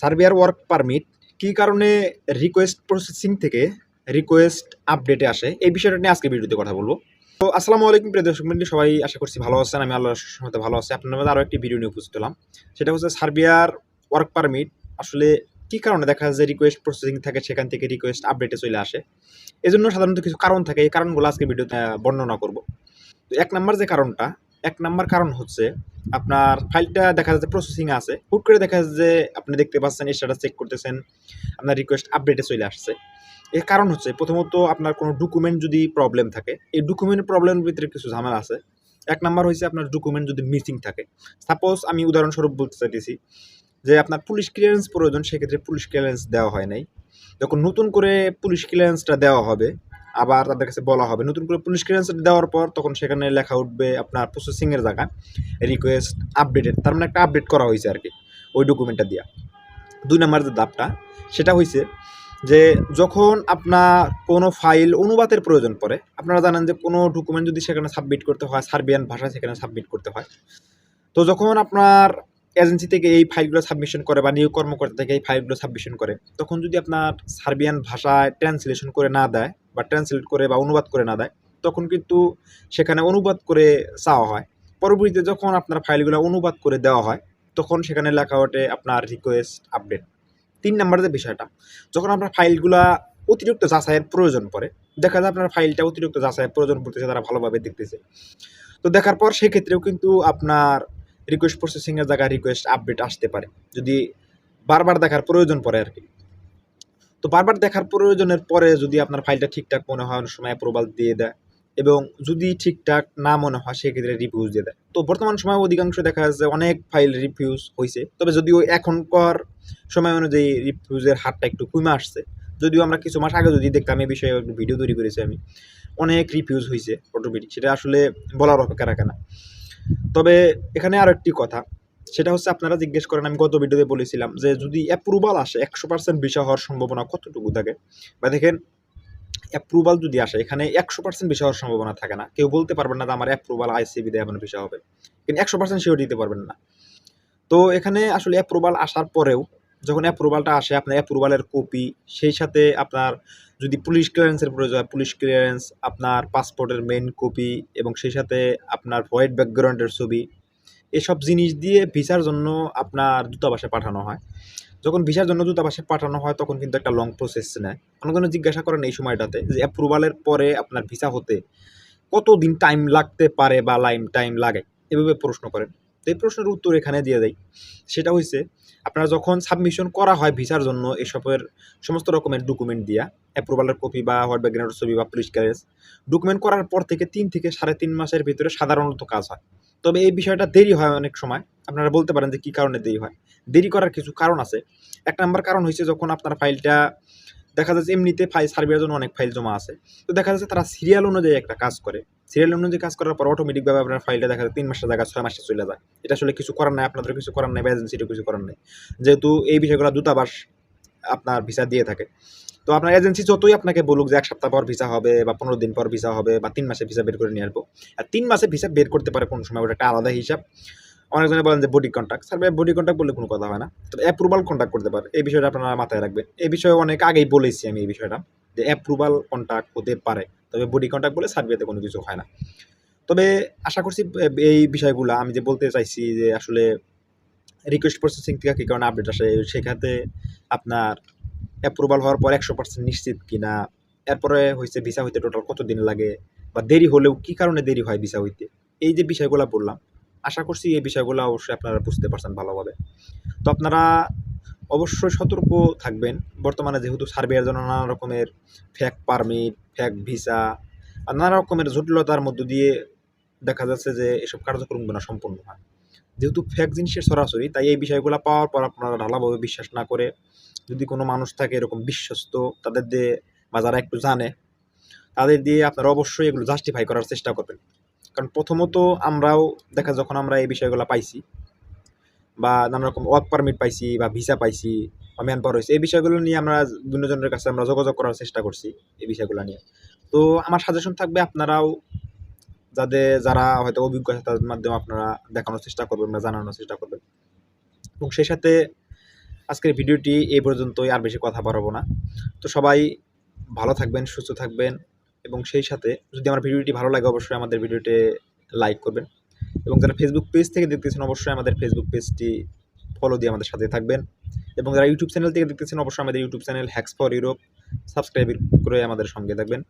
সার্বিয়ার work permit, কী কারণে request processing থেকে রিকোয়েস্ট আপডেটে আসে, এই বিষয়টা নিয়ে আজকে ভিডিওতে কথা বলব। তো আসসালামু আলাইকুম প্রিয় দর্শক মণ্ডলী সবাই আশা করছি ভালো আছেন, আমি আল্লাহর মধ্যে ভালো আছি। আপনার মধ্যে আরও একটি ভিডিও নিয়ে উপস্থিত হলাম, সেটা হচ্ছে সার্বিয়ার ওয়ার্ক পারমিট, আসলে কী কারণে দেখা যায় যে রিকোয়েস্ট প্রসেসিং থাকে, সেখান থেকে রিকোয়েস্ট আপডেটে চলে আসে? এজন্য সাধারণত কিছু কারণ থাকে, এই কারণগুলো আজকে ভিডিওতে বর্ণনা করব। তো এক নাম্বার যে কারণটা এক নাম্বার কারণ হচ্ছে আপনার ফাইলটা দেখা যাচ্ছে প্রসেসিং আছে। হুট করে দেখা যাচ্ছে যে আপনি দেখতে পাচ্ছেন স্ট্যাটাস চেক করতেছেন, আপনার রিকোয়েস্ট আপডেটে চলে আসছে। এর কারণ হচ্ছে প্রথমত আপনার কোনো ডকুমেন্ট যদি প্রবলেম থাকে, এই ডকুমেন্ট প্রবলেমের ভিতরে কিছু ঝামেলা আছে। এক নাম্বার হয়েছে আপনার ডকুমেন্ট যদি মিসিং থাকে। সাপোজ আমি উদাহরণস্বরূপ বলতে চাইতেছি যে আপনার পুলিশ ক্লিয়ারেন্স প্রয়োজন, সেক্ষেত্রে পুলিশ ক্লিয়ারেন্স দেওয়া হয় নাই। যখন নতুন করে পুলিশ ক্লিয়ারেন্সটা দেওয়া হবে আবার তাদের কাছে বলা হবে। নতুন করে পুলিশ ক্লিয়ারেন্স দেওয়ার পর তখন সেখানে লেখা উঠবে আপনার প্রসেসিংয়ের জায়গায় রিকোয়েস্ট আপডেটেড তার মানে একটা আপডেট করা হয়েছে আর কি ওই ডকুমেন্টটা দিয়া। দুই নম্বর যে ধাপটা, সেটা হয়েছে যে যখন আপনার কোনো ফাইল অনুবাদের প্রয়োজন পড়ে, আপনারা জানেন যে কোনো ডকুমেন্ট যদি সেখানে সাবমিট করতে হয় সার্বিয়ান ভাষায় সেখানে সাবমিট করতে হয়, তো যখন আপনার এজেন্সি থেকে এই ফাইলগুলো সাবমিশন করে বা নিয়োগ কর্মকর্তা থেকে এই ফাইলগুলো সাবমিশন করে, তখন যদি আপনার সার্বিয়ান ভাষায় ট্রান্সলেশন করে না দেয় বা ট্রান্সলেট করে বা অনুবাদ করে না দেয়, তখন কিন্তু সেখানে অনুবাদ করে চাওয়া হয়। পরবর্তীতে যখন আপনার ফাইলগুলো অনুবাদ করে দেওয়া হয়, তখন সেখানে লেখা ওঠে আপনার রিকোয়েস্ট আপডেট তিন নম্বর যে বিষয়টা, যখন আপনার ফাইলগুলা অতিরিক্ত যাচাইয়ের প্রয়োজন পড়ে, দেখা যায় আপনার ফাইলটা অতিরিক্ত যাচাইয়ের প্রয়োজন পড়তেছে, তারা ভালোভাবে দেখতেছে। তো দেখার পর সেক্ষেত্রেও কিন্তু আপনার রিকোয়েস্ট প্রসেসিংয়ের জায়গায় রিকোয়েস্ট আপডেট আসতে পারে। যদি বারবার দেখার প্রয়োজন পড়ে আর কি। তো বারবার দেখার প্রয়োজনের পরে যদি আপনার ফাইলটা ঠিকঠাক মনে হয়, অনেক সময় অ্যাপ্রুভাল দিয়ে দেয় এবং যদি ঠিকঠাক না মনে হয়, সেক্ষেত্রে রিভিউজ দিয়ে দেয়। তো বর্তমান সময়ে অধিকাংশ দেখা যাচ্ছে অনেক ফাইল রিভিউজ হয়েছে তবে যদিও এখনকার সময় অনুযায়ী রিভিউজের হারটা একটু কমে আসছে, যদিও আমরা কিছু মাস আগে যদি দেখতাম এই বিষয়ে ভিডিও তৈরি করেছি আমি, অনেক রিভিউজ হয়েছে অটোমেটিক সেটা আসলে বলার অপেক্ষা রাখে না। তবে এখানে আরও একটি কথা, সেটা হচ্ছে আপনারা জিজ্ঞেস করেন, আমি গত ভিডিওতে বলেছিলাম যে যদি অ্যাপ্রুভাল আসে, একশো পার্সেন্ট ভিসা হওয়ার সম্ভাবনা কতটুকু থাকে? বা দেখেন অ্যাপ্রুভাল যদি আসে, এখানে একশো পার্সেন্ট ভিসা হওয়ার সম্ভাবনা থাকে না। কেউ বলতে পারবেন না যে আমার অ্যাপ্রুভাল আইসিবি দেয় এমন ভিসা হবে। কিন্তু একশো পার্সেন্ট সেও দিতে পারবেন না। তো এখানে আসলে অ্যাপ্রুভাল আসার পরেও যখন অ্যাপ্রুভালটা আসে, আপনার অ্যাপ্রুভালের কপি সেই সাথে আপনার যদি পুলিশ ক্লিয়ারেন্সের প্রয়োজন হয় পুলিশ ক্লিয়ারেন্স আপনার পাসপোর্টের মেন কপি এবং সেই সাথে আপনার হোয়াইট ব্যাকগ্রাউন্ডের ছবি, এসব জিনিস দিয়ে ভিসার জন্য আপনার দূতাবাসে পাঠানো হয়। যখন ভিসার জন্য দূতাবাসে পাঠানো হয়, তখন কিন্তু একটা লং প্রসেস নেয়। কোনো কোনো জিজ্ঞাসা করেন এই সময়টাতে যে অ্যাপ্রুভালের পরে আপনার ভিসা হতে কতদিন টাইম লাগতে পারে বা লাইম টাইম লাগে? এভাবে প্রশ্ন করেন। তো এই প্রশ্নের উত্তর এখানে দিয়ে দেয় সেটা হচ্ছে আপনারা যখন সাবমিশন করা হয় ভিসার জন্য এসবের সমস্ত রকমের ডকুমেন্ট দিয়া অ্যাপ্রুভালের কপি বা হোয়াইট ব্যাকগ্রাউন্ডের ছবি বা পুলিশ ক্লিয়ারেন্স ডকুমেন্ট করার পর থেকে তিন থেকে সাড়ে তিন মাসের ভিতরে সাধারণত কাজ হয়। তবে এই বিষয়টা দেরি হয় অনেক সময়, আপনারা বলতে পারেন যে কী কারণে দেরি হয়? দেরি করার কিছু কারণ আছে। এক নম্বর কারণ হচ্ছে যখন আপনার ফাইলটা দেখা যাচ্ছে এমনিতে ফাইল সার্ভের জন্য অনেক ফাইল জমা আছে। তো দেখা যাচ্ছে তারা সিরিয়াল অনুযায়ী একটা কাজ করে। সিরিয়াল অনুযায়ী কাজ করার পর অটোমেটিকভাবে আপনার ফাইলটা দেখা যায় তিন মাসের জায়গায় ছয় মাসে চলে যায়। এটা আসলে কিছু করার নাই আপনাদের কিছু করার নাই বা কিছু করার নেই। যেহেতু এই বিষয়গুলো দূতাবাস আপনার ভিসা দিয়ে থাকে। তো আপনার এজেন্সি যতই আপনাকে বলুক যে এক সপ্তাহ পর ভিসা হবে বা পনেরো দিন পর ভিসা হবে বা তিন মাসে ভিসা বের করে নিয়ে আসব। আর তিন মাসে ভিসা বের করতে পারে কোন সময়, ওটা একটা আলাদা হিসাব। অনেকজনে বলেন যে বডি কন্ট্যাক্ট স্যার ভাই বডি কন্ট্যাক্ট বললে কোনো কথা হয় না। তবে অ্যাপ্রুভাল কন্ট্যাক্ট করতে পারে। এই বিষয়টা আপনারা মাথায় রাখবেন। এই বিষয়ে অনেক আগেই বলেছি আমি এই বিষয়টা, যে অ্যাপ্রুভাল কন্ট্যাক্ট হতে পারে। তবে বডি কন্ট্যাক্ট বলে সার্ভিয়াতে কোনো কিছু হয় না। তবে আশা করছি এই বিষয়গুলো আমি যে বলতে চাইছি যে আসলে রিকোয়েস্ট প্রসেসিং থেকে কী কারণে আপডেট আসে, সেখানে আপনার অ্যাপ্রুভাল হওয়ার পর একশো পার্সেন্ট নিশ্চিত কিনা, এরপরে হয়েছে ভিসা হইতে টোটাল কত দিন লাগে, বা দেরি হলেও কী কারণে দেরি হয় ভিসা হইতে? এই যে বিষয়গুলো বললাম আশা করছি এই বিষয়গুলো অবশ্যই আপনারা বুঝতে পারছেন ভালোভাবে। তো আপনারা অবশ্যই সতর্ক থাকবেন। বর্তমানে যেহেতু সার্ভেয়ার জন্য নানা রকমের ফ্যাক পারমিট ফ্যাক ভিসা আর নানা রকমের জটিলতার মধ্য দিয়ে দেখা যাচ্ছে যে এসব কার্যক্রমগুলো সম্পূর্ণ হয়। যেহেতু ফ্যাক জিনিসের সরাসরি, তাই এই বিষয়গুলো পাওয়ার পর আপনারা ঢালাভাবে বিশ্বাস না করে যদি কোনো মানুষ থাকে এরকম বিশ্বস্ত, তাদের দিয়ে বা যারা একটু জানে, তাদের দিয়ে আপনারা অবশ্যই এগুলো জাস্টিফাই করার চেষ্টা করবেন। কারণ প্রথমত আমরাও দেখা যখন আমরা এই বিষয়গুলো পাইছি বা নানা রকম ওয়ার্ক পারমিট পাইছি বা ভিসা পাইছি বা ম্যান পাওয়ার হয়েছে এই বিষয়গুলো নিয়ে আমরা বিভিন্ন জনের কাছে আমরা যোগাযোগ করার চেষ্টা করছি এই বিষয়গুলো নিয়ে। তো আমার সাজেশন থাকবে আপনারাও যাদের যারা হয়তো অভিজ্ঞ আছে তাদের মাধ্যমে আপনারা দেখানোর চেষ্টা করবেন বা জানানোর চেষ্টা করবেন। এবং সেই সাথে আজকের ভিডিওটি এই পর্যন্তই, আর বেশি কথা বাড়াবো না। তো সবাই ভালো থাকবেন, সুস্থ থাকবেন। এবং সেই সাথে যদি আমার ভিডিওটি ভালো লাগে, অবশ্যই আমাদের ভিডিওতে লাইক করবেন। এবং যারা ফেসবুক পেজ থেকে দেখতেছেন, অবশ্যই আমাদের ফেসবুক পেজটি ফলো দিয়ে আমাদের সাথে থাকবেন। এবং যারা ইউটিউব চ্যানেল থেকে দেখতেছেন, অবশ্যই আমাদের YouTube channel hacks for Europe subscribe করে আমাদের সঙ্গে থাকবেন।